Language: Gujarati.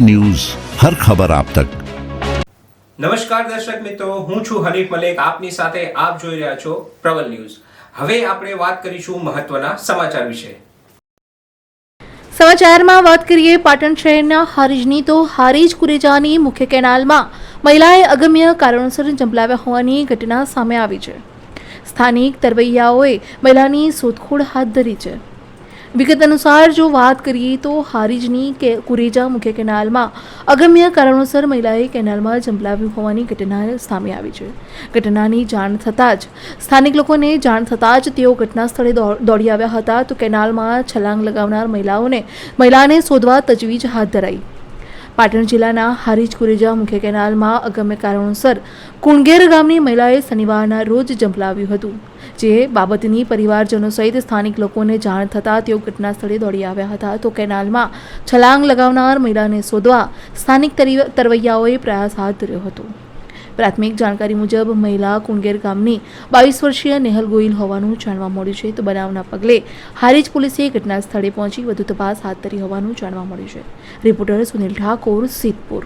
ન્યૂઝ હર ખબર આપ તક નમસ્કાર દર્શક મિત્રો હું છું હરીફ મલેક. આપની સાથે આપ જોઈ રહ્યા છો પ્રબલ ન્યૂઝ. હવે આપણે વાત કરીશું મહત્વના સમાચાર વિશે. સમાચારમાં વાત કરીએ પાટણ શહેરના હારીજની તો હારીજ કુરેજાની મુખ્ય કેનાલમાં મહિલાએ અગમ્ય કારણોસર જંપલાવ્યા હોવાની ઘટના સામે આવી છે. સ્થાનિક તરવૈયાઓએ મહિલાની શોધખોળ હાથ ધરી છે. વિગત અનુસાર જો વાત કરીએ તો હારીજની કે કુરેજા મુખ્ય કેનાલમાં અગમ્ય કારણોસર મહિલાએ કેનાલમાં જંપલાવ્યું હોવાની ઘટના સામે આવી છે. ઘટનાની જાણ થતાં જ સ્થાનિક લોકોને જાણ થતાં જ તેઓ ઘટના સ્થળે દોડ- આવ્યા હતા તો કેનાલમાં છલાંગ લગાવનાર મહિલાઓને, મહિલાને શોધવા તજવીજ હાથ ધરાઈ. પાટણ જિલ્લાના હારીજ કુરેજા મુખ્ય કેનાલમાં અગમ્ય કારણોસર કુણગેર ગામની મહિલાએ શનિવારના રોજ જંપલાવ્યું હતું, જે બાબતની પરિવારજનો સહિત સ્થાનિક લોકોને જાણ થતાં તેઓ ઘટના સ્થળે દોડી આવ્યા હતા. તો કેનાલમાં છલાંગ લગાવનાર મહિલાને શોધવા સ્થાનિક તરવૈયાઓએ પ્રયાસ હાથ ધર્યો હતો. પ્રાથમિક જાણકારી મુજબ મહિલા કુંગેર ગામની બાવીસ વર્ષીય નેહલ ગોયલ હોવાનું જાણવા મળ્યું છે. તો બનાવના પગલે હારીજ પોલીસે ઘટના સ્થળે પહોંચી વધુ તપાસ હાથ ધરી હોવાનું જાણવા મળ્યું છે. રિપોર્ટર સુનિલ ઠાકોર સિદ્ધપુર.